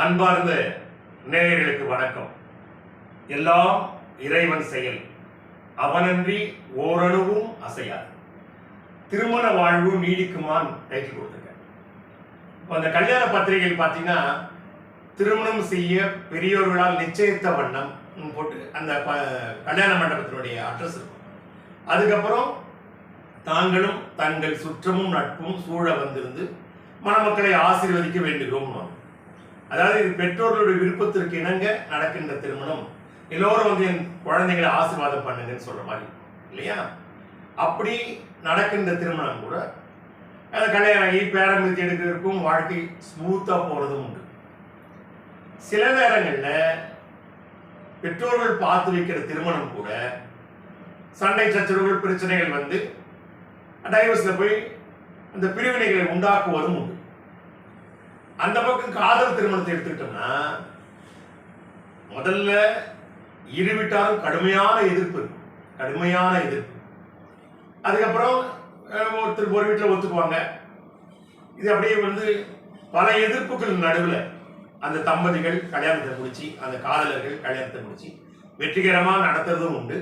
அன்பார்ந்த நேயர்களுக்கு வணக்கம். எல்லாம் இறைவன் செயல். அவனன்றி ஓரணுவும் அசையாது. திருமண வாழ்வு நீடிக்குமான் டைட்டில் கொடுத்துருக்கேன் இப்போ அந்த கல்யாண பத்திரிகையில் பார்த்தீங்கன்னா திருமணம் செய்ய பெரியோர்களால் நிச்சயித்த வண்ணம் போட்டு அந்த ப- கல்யாண மண்டபத்தினுடைய அட்ரஸ் இருக்கும். அதுக்கப்புறம் தாங்களும் தங்கள் சுற்றமும் நட்பும் சூழ வந்திருந்து மணமக்களை ஆசீர்வதிக்க வேண்டுகிறோம் அதாவது இது பெற்றோர்களுடைய விருப்பத்திற்கு இணங்க நடக்கின்ற திருமணம். எல்லோரும் வந்து என் குழந்தைகளை ஆசீர்வாதம் பண்ணுங்கன்னு சொல்ற மாதிரி இல்லையா? அப்படி நடக்கின்ற திருமணம் கூட அது கல்யாணம் ஆகி பேரம்பத்தி எடுக்கிறதுக்கும் வாழ்க்கை ஸ்மூத்தா போறதும் உண்டு. சில நேரங்களில் பெற்றோர்கள் பார்த்து வைக்கிற திருமணம் கூட சண்டை சச்சரவுகள் பிரச்சனைகள் வந்து டைவர்ஸில் போய் அந்த பிரிவினைகளை உண்டாக்குவதும் உண்டு. அந்த பக்கம் காதல் திருமணத்தை எடுத்துக்கிட்டோம்னா முதல்ல இரு வீட்டாரும் கடுமையான எதிர்ப்பு கடுமையான எதிர்ப்பு. அதுக்கப்புறம் ஒருத்தர் ஒரு வீட்டில் ஒத்துக்குவாங்க. இது அப்படியே வந்து பல எதிர்ப்புகள் நடுவில் அந்த தம்பதிகள் கல்யாணத்தை முடிச்சு அந்த காதலர்கள் கல்யாணத்தை முடிச்சு வெற்றிகரமாக நடத்துறதும் உண்டு.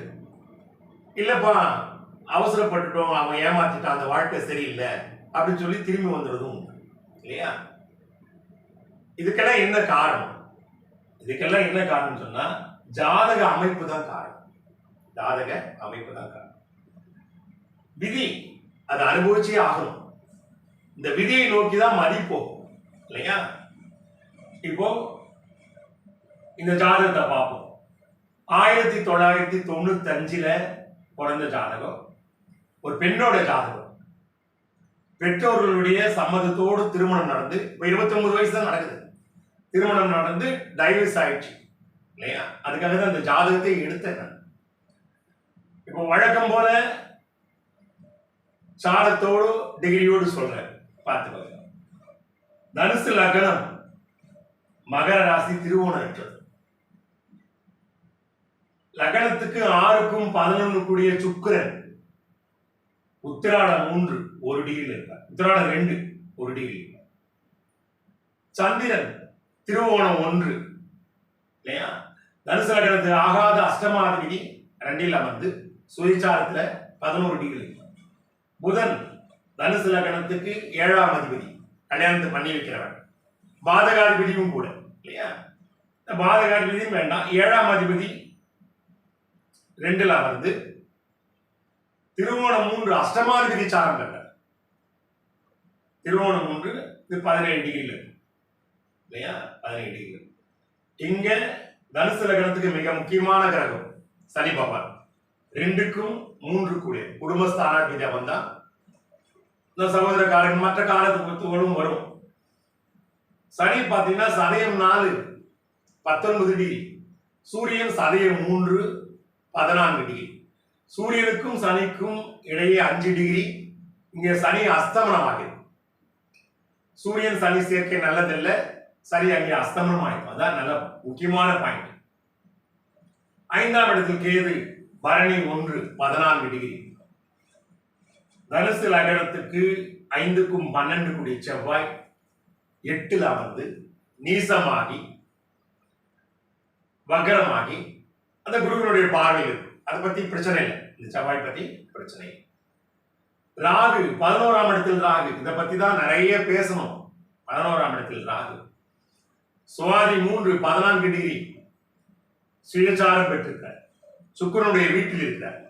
இல்லைப்பா அவசரப்பட்டுட்டோம் அவன் ஏமாத்திட்டான் அந்த வாழ்க்கை சரியில்லை அப்படின்னு சொல்லி திரும்பி வந்துடுறதும் உண்டு. இல்லையா? இதுக்கெல்லாம் என்ன காரணம்? இதுக்கெல்லாம் என்ன காரணம் சொன்னா ஜாதக அமைப்பு தான் காரணம். ஜாதக அமைப்பு தான் காரணம். விதி அதை அனுபவிச்சே ஆகணும். இந்த விதியை நோக்கி தான் மதிப்போம் இல்லையா? இப்போ இந்த ஜாதகத்தை பார்ப்போம். ஆயிரத்தி தொள்ளாயிரத்தி தொண்ணூத்தி அஞ்சுல பிறந்த ஜாதகம் ஒரு பெண்ணோட ஜாதகம். பெற்றோர்களுடைய சம்மதத்தோடு திருமணம் நடந்து இப்போ இருபத்தி ஒன்பது வயசு தான் நடக்குது. திருமணம் நடந்து டைவர்ஸ் ஆயிடுச்சு. இல்லையா? அதுக்காக தான் அந்த ஜாதகத்தை எடுத்தேன் நான். இப்போ வழக்கம் போல சாடத்தோடு டிகிரியோடு சொல்றேன். பார்த்துக்கோங்க. தனுசு லக்னம் மகர ராசி திருவோணம் என்றது லக்னத்துக்கு ஆறுக்கும் பதினொன்று கூடிய சுக்கிரன் உத்திராடம் மூன்று ஒரு டிகிரியில் இருப்பார். உத்திராடம் ரெண்டு ஒரு டிகிரி சந்திரன் திருவோணம் ஒன்று. இல்லையா? தனுசு லக்னத்துக்கு ஆகாத அஷ்டமாதிபதி ரெண்டில் அமர்ந்து சுயச்சாரத்துல பதினோரு டிகிரி. புதன் தனுசு லக்னத்துக்கு ஏழாம் அதிபதி கல்யாணத்தை பண்ணி வைக்கிறவன். பாதகாதிபதியும் கூட இல்லையா? இந்த பாதகாதிபதியும் வேண்டாம். ஏழாம் அதிபதி ரெண்டில் அமர்ந்து திருவோணம் மூன்று அஷ்டமாதிபதி சாரம் பெற்றார். திருவோணம் மூன்று இது பதினேழு டிகிரியில் இருக்கும் இல்லையா? பதினேழு டிகிரி. இங்க தனுசு லக்னத்துக்கு மிக முக்கியமான கிரகம் சனி பகவான். ரெண்டுக்கும் மூன்று கூடிய குடும்பஸ்தானாதிபதி அவன் தான். இந்த சகோதரக்காரன் மற்ற காலத்துகளும் வரும். சனி பார்த்தீங்கன்னா சதயம் நாலு பத்தொன்பது டிகிரி. சூரியன் சதயம் மூன்று பதினான்கு டிகிரி. சூரியனுக்கும் சனிக்கும் இடையே அஞ்சு டிகிரி. இங்கே சனி அஸ்தமனம் ஆகிறது சூரியன் சனி சேர்க்கை நல்லதில்லை. சரி அங்கே அஸ்தமனம் ஆயிடும். அதான் நல்ல முக்கியமான பாயிண்ட் ஐந்தாம் இடத்தில் கேது பரணி ஒன்று பதினான்கு டிகிரி தனுசு லகனத்துக்கு ஐந்துக்கும் பன்னெண்டு கூடிய செவ்வாய் எட்டில் அமர்ந்து நீசமாகி வக்கரமாகி அந்த குருவினுடைய பார்வையில் இருக்கு அதை பத்தி பிரச்சனை இல்லை. இந்த செவ்வாய் பத்தி பிரச்சனை இல்லை. ராகு பதினோராம் இடத்தில் ராகு. இதை பத்தி தான் நிறைய பேசணும். பதினோராம் இடத்தில் ராகு. சுவாதி மூன்று பதினான்கு டிகிரி சுயச்சாரம் பெற்றிருக்கார். சுக்கிரனுடைய வீட்டில் இருக்கிறார்.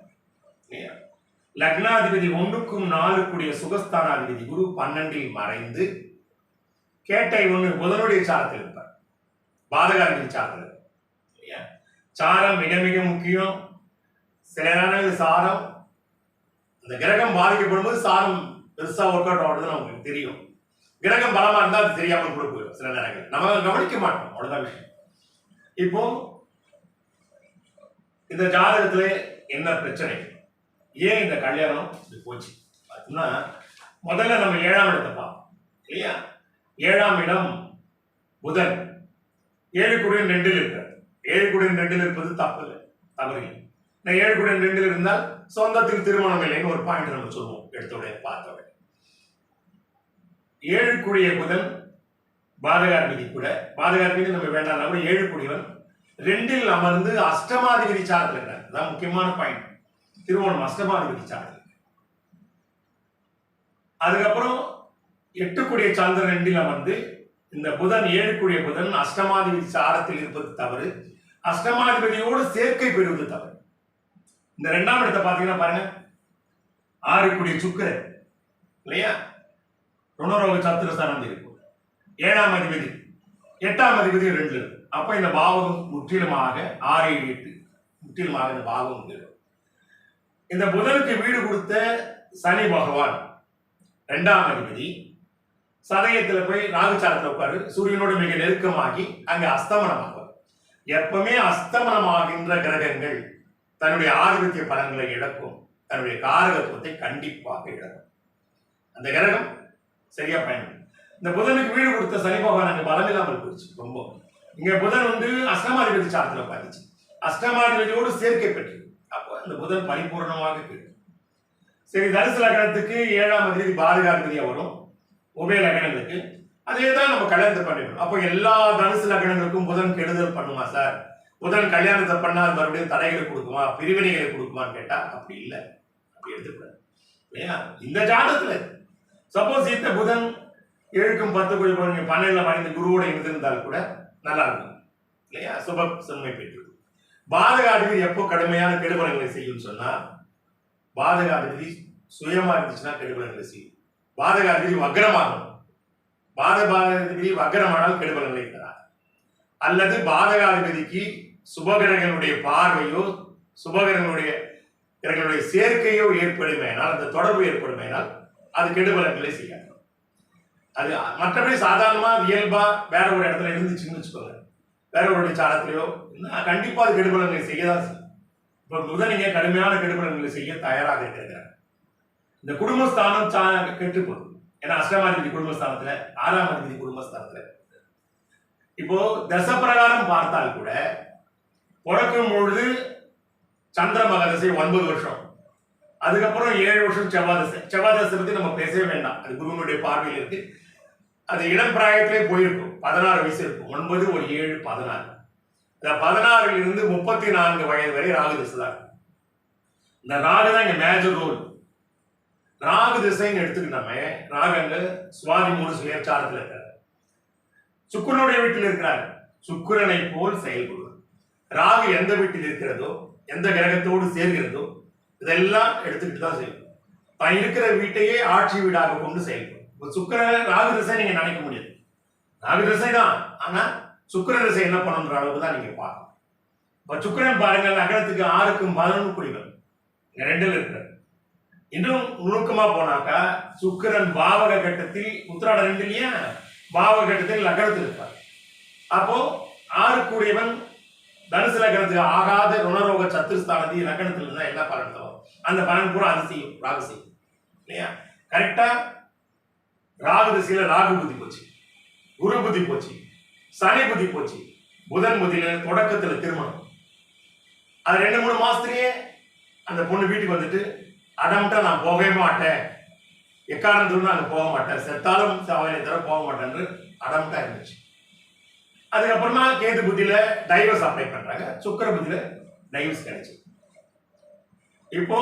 லக்னாதிபதி ஒன்றுக்கும் நாலுக்குடைய கூடிய சுகஸ்தானாதிபதி குரு பன்னெண்டில் மறைந்து கேட்டை ஒன்று புதனுடைய சாரத்தில் இருப்பார். பாதகாதிபதி சாரத்தில் இல்லையா? சாரம் மிக மிக முக்கியம். சில நேரங்கள் சாரம் அந்த கிரகம் பாதிக்கப்படும் போது சாரம் பெருசாக ஒர்க் அவுட் ஆகுறது நமக்கு தெரியும். கிரகம் பலமா இருந்தா அது தெரியாம கூட போயிடும் சில நேரங்கள் நம்ம கவனிக்க மாட்டோம். அவ்வளவுதான் விஷயம். இப்போ இந்த ஜாதகத்துல என்ன பிரச்சனை? ஏன் இந்த கல்யாணம் இப்படி போச்சு? பார்த்தோம்னா முதல்ல நம்ம ஏழாம் இடத்தை பார்ப்போம். இல்லையா? ஏழாம் இடம் புதன். ஏழு குடியன் ரெண்டில் இருக்கார். ஏழு குடியன் ரெண்டில் இருப்பது தப்பு இல்லை. தவறு இல்லை. நான் ஏழு குடியன் ரெண்டில் இருந்தால் சொந்தத்துக்கு திருமணம் இல்லைன்னு ஒரு பாயிண்ட் நம்ம சொல்லுவோம். எடுத்த உடனே பார்த்த உடனே. ஏழு கூடிய புதன் பாதகார் விதி கூட பாதகார் விதி நம்ம வேண்டாம் கூட ஏழு குடிவன் ரெண்டில் அமர்ந்து அஷ்டமாதிபதி சாரத்தில் அதான் முக்கியமான பாயிண்ட் திருவோணம் அஷ்டமாதிபதி சார்ந்து அதுக்கப்புறம் எட்டுக்குடிய சார்ந்த ரெண்டில் அமர்ந்து இந்த புதன் ஏழுக்குடிய புதன் அஷ்டமாதிபதி சாரத்தில் இருப்பது தவறு. அஷ்டமாதிபதியோடு சேர்க்கை பெறுவது தவறு. இந்த ரெண்டாம் இடத்தை பார்த்தீங்கன்னா பாருங்க. ஆறுக்குடிய சுக்கிரன். இல்லையா? ருணரோக சத்துர சார்ந்து இருக்கும் ஏழாம் அதிபதி எட்டாம் அதிபதி ரெண்டு அப்போ இந்த பாவம் முற்றிலுமாக ஆறு ஏழு எட்டு முற்றிலுமாக இந்த பாவம் உண்டு. இந்த புதனுக்கு வீடு கொடுத்த சனி பகவான் ரெண்டாம் அதிபதி சதயத்தில் போய் ராகுச்சாரத்துல உட்காரு. சூரியனோடு மிக நெருக்கமாகி அங்கே அஸ்தமனமாகும் எப்பவுமே அஸ்தமனமாகின்ற கிரகங்கள் தன்னுடைய ஆதிபத்திய பலன்களை இழக்கும் தன்னுடைய காரகத்துவத்தை கண்டிப்பாக இழக்கும். அந்த கிரகம் சரியா பயன். இந்த புதனுக்கு வீடு கொடுத்த சனி பகவான் அங்கே பலம் இல்லாமல் போயிடுச்சு ரொம்ப. இங்க புதன் வந்து அஷ்டமாதிபதி சாரத்துல பாதிச்சு. அஷ்டமாதிபதியோடு சேர்க்கை பெற்று. அப்போ அந்த புதன் பரிபூர்ணமாக கிடைக்கும் சரி தனுசு லக்னத்துக்கு ஏழாம் தேதி பாதுகாதிபதியா வரும். உபய லக்னத்துக்கு அதே தான் நம்ம கல்யாணத்தை பண்ணிடணும் அப்போ எல்லா தனுசு லக்னங்களுக்கும் புதன் கெடுதல் பண்ணுமா சார்? புதன் கல்யாணத்தை பண்ணால் மறுபடியும் தடைகளை கொடுக்குமா? பிரிவினைகளை கொடுக்குமான்னு கேட்டா அப்படி இல்லை. அப்படி எடுத்துக்கூடாது. இல்லையா? இந்த ஜாதகத்துல சப்போஸ் இந்த புதன் ஏழுக்கும் பத்து குழி நீங்க பன்னெண்டுல மறைந்து குருவோட இருந்திருந்தால் கூட நல்லா இருக்கும். இல்லையா? சுப செம்மை பெற்று பாதகாதிபதி எப்போ கடுமையான கெடுபலங்களை செய்யும் சொன்னா பாதகாதிபதி சுயமா இருந்துச்சுன்னா கெடுபலங்களை செய்யும். பாதகாதிபதி வக்ரமாகும். பாதகாதிபதி வக்ரமானால் கெடுபலங்களை தரார். அல்லது பாதகாதிபதிக்கு சுபகிரகங்களுடைய பார்வையோ சுபகிரகனுடைய கிரகங்களுடைய சேர்க்கையோ ஏற்படுமேனால் அந்த தொடர்பு ஏற்படுமேனால் அது கெடுபலன்களை செய்யாது. அது மற்றபடி சாதாரணமா இயல்பா வேற ஒரு இடத்துல இருந்துச்சுன்னு வச்சுக்கோங்க வேற ஒரு சாலத்திலையோ இருந்தா கண்டிப்பா அது கெடுபலங்களை செய்யதான் செய்யும். முதல் முதலிங்க கடுமையான கெடுபலங்களை செய்ய தயாராக இருக்கிறாங்க இந்த குடும்பஸ்தானம் சா- கெட்டு ஏன்னா அஷ்டமாதிபதி குடும்பஸ்தானத்துல ஆறாம் அதிபதி குடும்பஸ்தானத்துல. இப்போ தச பிரகாரம் பார்த்தால் கூட பிறக்கும் பொழுது சந்திர மகதசை ஒன்பது வருஷம். அதுக்கப்புறம் ஏழு வருஷம் செவ்வாதசை. செவ்வாதசை பற்றி நம்ம பேசவே வேண்டாம். அது குருவனுடைய பார்வையில் இருக்கு. அது இளம் பிராயத்திலே போயிருக்கும். பதினாறு வயசு இருக்கும். ஒன்பது ஒரு ஏழு பதினாறு. இந்த பதினாறுல இருந்து முப்பத்தி நான்கு வயது வரை ராகு திசை தான். இந்த ராகு தான் இங்க மேஜர் ரோல் ராகு திசைன்னு எடுத்துக்கிட்டோமே ராகங்க சுவாதி மூணு சுயச்சாரத்தில் இருக்கிறார் சுக்கரனுடைய வீட்டில் இருக்கிறார். சுக்கரனை போல் செயல்படுவார். ராகு எந்த வீட்டில் இருக்கிறதோ எந்த கிரகத்தோடு சேர்கிறதோ இதெல்லாம் எடுத்துக்கிட்டு தான் செய்யும் தான் இருக்கிற வீட்டையே ஆட்சி வீடாக கொண்டு செயல்படும். இப்போ சுக்கிர ராகு திசை நீங்க நினைக்க முடியாது. ராகு திசை தான். ஆனா சுக்கர திசை என்ன பண்ணுன்ற அளவுக்கு தான் நீங்க பார்க்கணும். இப்ப சுக்கிரன் பாருங்க நகரத்துக்கு ஆறுக்கும் பதினொன்று குடிகள். இங்க ரெண்டுல இருக்கிறார். இன்னும் நுணுக்கமா போனாக்கா சுக்கிரன் பாவக கட்டத்தில் உத்திராட ரெண்டுலயே பாவக கட்டத்தில் லக்னத்தில் இருப்பார். அப்போ ஆறு கூடியவன் தனுசு லக்னத்துக்கு ஆகாத ருணரோக சத்துருஸ்தானத்தி லக்னத்தில் இருந்தா என்ன பலன் அந்த பலன் பூரா அது செய்யும் ராகு செய்யும். இல்லையா? கரெக்டா ராகு திசையில ராகு புத்தி போச்சு. குரு புத்தி போச்சு. சனி புத்தி போச்சு. புதன் புத்தியில தொடக்கத்துல திருமணம். அது ரெண்டு மூணு மாசத்துலயே அந்த பொண்ணு வீட்டுக்கு வந்துட்டு அடம்ட்டா நான் போகவே மாட்டேன். எக்காரணத்துக்கு நான் போக மாட்டேன்? செத்தாலும் சாவனை தர போக மாட்டேன்னு அடம்ட்டா இருந்துச்சு. அதுக்கப்புறமா கேது புத்தியில டைவர்ஸ் அப்ளை பண்றாங்க. சுக்கிர புத்தியில டைவர்ஸ் கிடைச்சிது இப்போ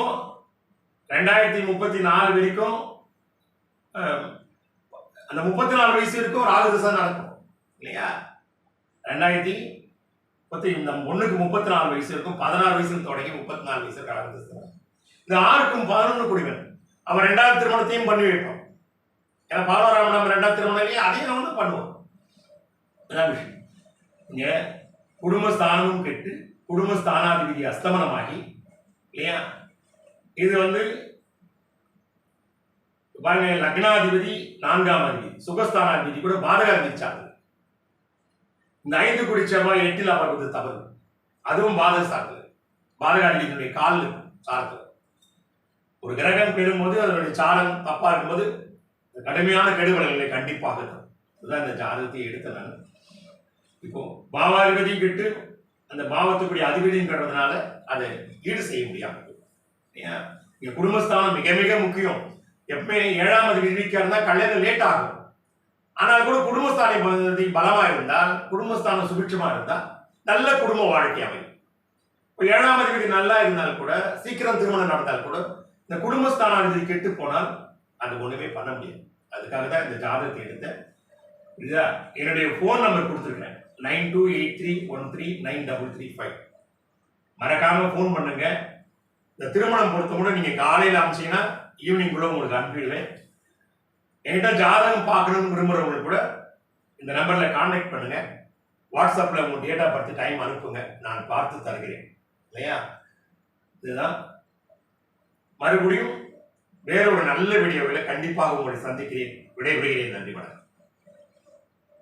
ரெண்டாயிரத்தி முப்பத்தி நாலு வரைக்கும் அந்த முப்பத்தி நாலு வயசு வரைக்கும் ராகு திசை நடக்கும் இல்லையா? ரெண்டாயிரத்தி முப்பத்தி இந்த ஒன்றுக்கு முப்பத்தி நாலு வயசு இருக்கும் பதினாறு வயசுல தொடங்கி முப்பத்தி நாலு வயசு ராகு திசை இந்த ஆறுக்கும் பதினொன்று குடிவன் அவன் ரெண்டாவது திருமணத்தையும் பண்ணி வைப்பான் ஏன்னா பதினோராம் நம்ம ரெண்டாவது திருமணம் இல்லையா? அதையும் நம்ம தான் பண்ணுவான் அதான் விஷயம்? இங்க குடும்பஸ்தானமும் கெட்டு குடும்பஸ்தானாதிபதி அஸ்தமனமாகி இல்லையா? இது வந்து பாருங்க லக்னாதிபதி நான்காம் அதிபதி சுகஸ்தானாதிபதி கூட பாதகாதிபதி சார்ந்தது இந்த ஐந்து குடி செவ்வாய் எட்டில் அமர்வது தவறு. அதுவும் பாதக சார்ந்தது. பாதகாதிபதியினுடைய கால் சார்ந்தது. ஒரு கிரகம் பெறும்போது அதனுடைய சாரம் தப்பா இருக்கும்போது கடுமையான கெடுபலன்களை கண்டிப்பாக தரும். இதுதான் இந்த ஜாதகத்தை எடுத்த நான் இப்போ பாவாதிபதியும் கெட்டு அந்த பாவத்துக்குரிய அதிபதிங்கிறதுனால அதை ஈடு செய்ய முடியாமல் இங்க குடும்பஸ்தானம் மிக மிக முக்கியம். எப்பவுமே ஏழாம் அதிபதி வீக்கா இருந்தால் கல்யாணம் லேட் ஆகும். ஆனால் கூட குடும்பஸ்தானை பலமா இருந்தால் குடும்பஸ்தானம் சுபிட்சமா இருந்தால் நல்ல குடும்ப வாழ்க்கை அமையும். ஏழாம் அதிபதி நல்லா இருந்தால் கூட சீக்கிரம் திருமணம் நடந்தால் கூட இந்த குடும்பஸ்தானாதிபதி கெட்டு போனால் அது ஒண்ணுமே பண்ண முடியாது. அதுக்காக தான் இந்த ஜாதகத்தை எடுத்தேன். என்னுடைய ஃபோன் நம்பர் கொடுத்துருக்கேன் nine two eight three one three nine double three five மறக்காம ஃபோன் பண்ணுங்க. இந்த திருமணம் பொறுத்த கூட நீங்க காலையில் அமிச்சீங்கன்னா ஈவினிங் கூட உங்களுக்கு அனுப்பிடுவேன். என்கிட்ட ஜாதகம் பார்க்கணும்னு விரும்புகிறவங்க கூட இந்த நம்பர்ல கான்டாக்ட் பண்ணுங்க. வாட்ஸ்அப்பில் உங்கள் டேட்டா பார்த்து டைம் அனுப்புங்க. நான் பார்த்து தருகிறேன். இல்லையா? இதுதான். மறுபடியும் வேற ஒரு நல்ல வீடியோவில் கண்டிப்பாக உங்களை சந்திக்கிறேன். விடைபெறுகிறேன். நன்றி வணக்கம்.